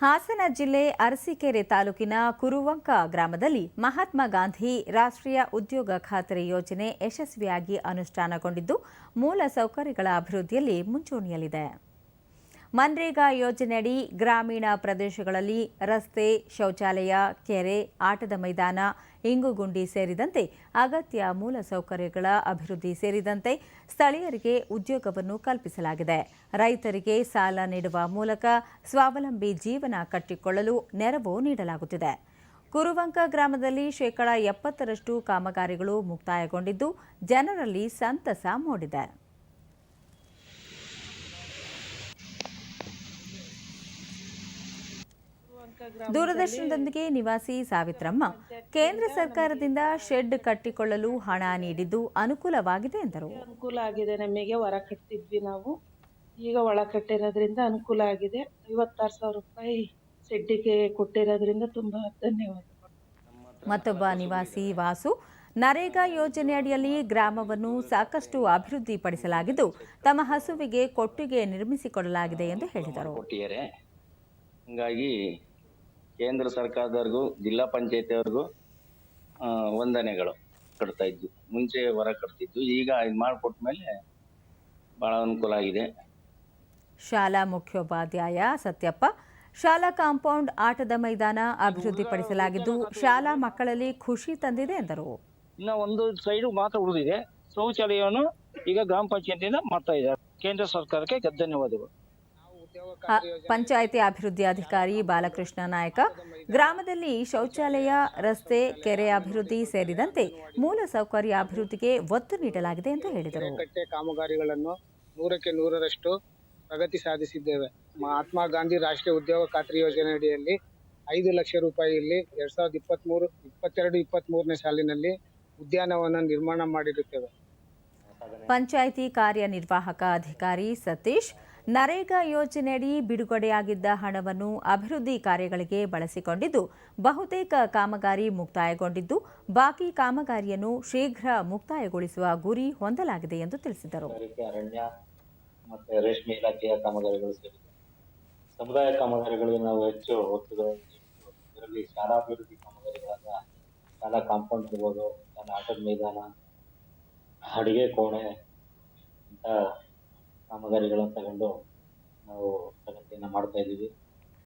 ಹಾಸನ ಜಿಲ್ಲೆ ಅರಸೀಕೆರೆ ತಾಲೂಕಿನ ಕುರುವಂಕ ಗ್ರಾಮದಲ್ಲಿ ಮಹಾತ್ಮ ಗಾಂಧಿ ರಾಷ್ಟ್ರೀಯ ಉದ್ಯೋಗ ಖಾತರಿ ಯೋಜನೆ ಯಶಸ್ವಿಯಾಗಿ ಅನುಷ್ಠಾನಗೊಂಡಿದ್ದು, ಮೂಲ ಸೌಕರ್ಯಗಳ ಅಭಿವೃದ್ಧಿಯಲ್ಲಿ ಮುಂಚೂಣಿಯಲ್ಲಿದೆ. ಮನ್ರೇಗಾ ಯೋಜನೆಯಡಿ ಗ್ರಾಮೀಣ ಪ್ರದೇಶಗಳಲ್ಲಿ ರಸ್ತೆ, ಶೌಚಾಲಯ, ಕೆರೆ, ಆಟದ ಮೈದಾನ, ಇಂಗುಗುಂಡಿ ಸೇರಿದಂತೆ ಅಗತ್ಯ ಮೂಲಸೌಕರ್ಯಗಳ ಅಭಿವೃದ್ಧಿ ಸೇರಿದಂತೆ ಸ್ಥಳೀಯರಿಗೆ ಉದ್ಯೋಗವನ್ನು ಕಲ್ಪಿಸಲಾಗಿದೆ. ರೈತರಿಗೆ ಸಾಲ ನೀಡುವ ಮೂಲಕ ಸ್ವಾವಲಂಬಿ ಜೀವನ ಕಟ್ಟಿಕೊಳ್ಳಲು ನೆರವು ನೀಡಲಾಗುತ್ತಿದೆ. ಕುರುವಂಕ ಗ್ರಾಮದಲ್ಲಿ ಶೇಕಡಾ ಎಪ್ಪತ್ತರಷ್ಟು ಕಾಮಗಾರಿಗಳು ಮುಕ್ತಾಯಗೊಂಡಿದ್ದು, ಜನರಲ್ಲಿ ಸಂತಸ ಮೂಡಿದೆ. ದೂರದರ್ಶನದೊಂದಿಗೆ ನಿವಾಸಿ ಸಾವಿತ್ರಮ್ಮ ಕೇಂದ್ರ ಸರ್ಕಾರದಿಂದ ಶೆಡ್ ಕಟ್ಟಿಕೊಳ್ಳಲು ಹಣ ನೀಡಿದ್ದು ಅನುಕೂಲವಾಗಿದೆ ಎಂದರು. ಅನುಕೂಲ ಆಗಿದೆ ನಮಗೆ ಹೊರ ಕಟ್ಟಿದ್ವಿ ನಾವು. ಈಗ ಒಳ ಕಟ್ಟಿರೋದ್ರಿಂದ ಅನುಕೂಲ ಆಗಿದೆ. ಐವತ್ತಾರು ಸಾವಿರ ರೂಪಾಯಿ ಶೆಡ್ಡಿಗೆ ಕೊಟ್ಟಿರೋದ್ರಿಂದ ತುಂಬಾ ಧನ್ಯವಾದ ಮತ್ತೊಬ್ಬ ನಿವಾಸಿ ವಾಸು ನರೇಗಾ ಯೋಜನೆ ಅಡಿಯಲ್ಲಿ ಗ್ರಾಮವನ್ನು ಸಾಕಷ್ಟು ಅಭಿವೃದ್ಧಿಪಡಿಸಲಾಗಿದ್ದು ತಮ್ಮ ಹಸುವಿಗೆ ಕೊಟ್ಟಿಗೆ ನಿರ್ಮಿಸಿಕೊಡಲಾಗಿದೆ ಎಂದು ಹೇಳಿದರು. ಕೊಟ್ಟಿದ್ದಾರೆ ಹಂಗಾಗಿ ಕೇಂದ್ರ ಸರ್ಕಾರದವ್ರಿಗೂ ಜಿಲ್ಲಾ ಪಂಚಾಯತಿಯವ್ರಿಗೂ ವಂದನೆಗಳು ಕಟ್ತಾ ಇದ್ವಿ. ಮುಂಚೆ ಹೊರ ಕಟ್ತಿದ್ವಿ. ಈಗ ಇದು ಮಾಡಿಕೊಟ್ಮೇಲೆ ಭಾಳ ಅನುಕೂಲ ಆಗಿದೆ. ಶಾಲಾ ಮುಖ್ಯೋಪಾಧ್ಯಾಯ ಸತ್ಯಪ್ಪ ಶಾಲಾ ಕಾಂಪೌಂಡ್ ಆಟದ ಮೈದಾನ ಅಭಿವೃದ್ಧಿಪಡಿಸಲಾಗಿದ್ದು ಶಾಲಾ ಮಕ್ಕಳಲ್ಲಿ ಖುಷಿ ತಂದಿದೆ ಎಂದರು. ಇನ್ನ ಒಂದು ಸೈಡ್ ಮಾತ್ರ ಉಳಿದಿದೆ. ಶೌಚಾಲಯವನ್ನು ಈಗ ಗ್ರಾಮ ಪಂಚಾಯತಿಯಿಂದ ಮಾಡ್ತಾ ಇದ್ದಾರೆ. ಕೇಂದ್ರ ಸರ್ಕಾರಕ್ಕೆ ಧನ್ಯವಾದಗಳು ಪಂಚಾಯಿತಿ ಅಭಿವೃದ್ಧಿ ಅಧಿಕಾರಿ ಬಾಲಕೃಷ್ಣ ನಾಯಕ ಗ್ರಾಮದಲ್ಲಿ ಶೌಚಾಲಯ ರಸ್ತೆ ಕೆರೆ ಅಭಿವೃದ್ಧಿ ಸೇರಿದಂತೆ ಮೂಲ ಸೌಕರ್ಯ ಅಭಿವೃದ್ಧಿಗೆ ಒತ್ತು ನೀಡಲಾಗಿದೆ ಎಂದು ಹೇಳಿದರು. ಕಟ್ಟೆ ಕಾಮಗಾರಿಗಳನ್ನು ನೂರಕ್ಕೆ ನೂರರಷ್ಟು ಪ್ರಗತಿ ಸಾಧಿಸಿದ್ದೇವೆ. ಮಹಾತ್ಮ ಗಾಂಧಿ ರಾಷ್ಟ್ರೀಯ ಉದ್ಯೋಗ ಖಾತ್ರಿ ಯೋಜನೆ ಅಡಿಯಲ್ಲಿ ಐದು ಲಕ್ಷ ರೂಪಾಯಿಯಲ್ಲಿ ಎರಡ್ ಸಾವಿರದ ಇಪ್ಪತ್ಮೂರು ಇಪ್ಪತ್ತೆರಡು ಇಪ್ಪತ್ಮೂರನೇ ಸಾಲಿನಲ್ಲಿ ಉದ್ಯಾನವನ ನಿರ್ಮಾಣ ಮಾಡಿರುತ್ತೇವೆ. ಪಂಚಾಯಿತಿ ಕಾರ್ಯನಿರ್ವಾಹಕ ಅಧಿಕಾರಿ ಸತೀಶ್ ನರೇಗಾ ಯೋಜನೆಯಡಿ ಬಿಡುಗಡೆಯಾಗಿದ್ದ ಹಣವನ್ನು ಅಭಿವೃದ್ಧಿ ಕಾರ್ಯಗಳಿಗೆ ಬಳಸಿಕೊಂಡಿದ್ದು, ಬಹುತೇಕ ಕಾಮಗಾರಿ ಮುಕ್ತಾಯಗೊಂಡಿದ್ದು, ಬಾಕಿ ಕಾಮಗಾರಿಯನ್ನು ಶೀಘ್ರ ಮುಕ್ತಾಯಗೊಳಿಸುವ ಗುರಿ ಹೊಂದಲಾಗಿದೆ ಎಂದು ತಿಳಿಸಿದರು. ಅರಣ್ಯ ಮತ್ತೆ ರೇಷ್ಮೆ ಇಲಾಖೆಯ ಕಾಮಗಾರಿಗಳು ಸೇರಿದೆ ಸಮುದಾಯ ಕಾಮಗಾರಿಗಳಿಗೆ ನಾವು ಹೆಚ್ಚು ಇದರಲ್ಲಿ ಶಾಲಾಭಿವೃದ್ಧಿ ಕಾಮಗಾರಿಗಳಾದ ಶಾಲಾ ಕಾಂಪೌಂಡ್ ಇರ್ಬೋದು, ಶಾಲಾ ಆಟದ ಮೈದಾನ, ಅಡಿಗೆ ಕೋಣೆ, ಇಂಥ ಕಾಮಗಾರಿಗಳನ್ನು ತಗೊಂಡು ನಾವು ಪ್ರಗತಿಯನ್ನು ಮಾಡ್ತಾ ಇದ್ದೀವಿ.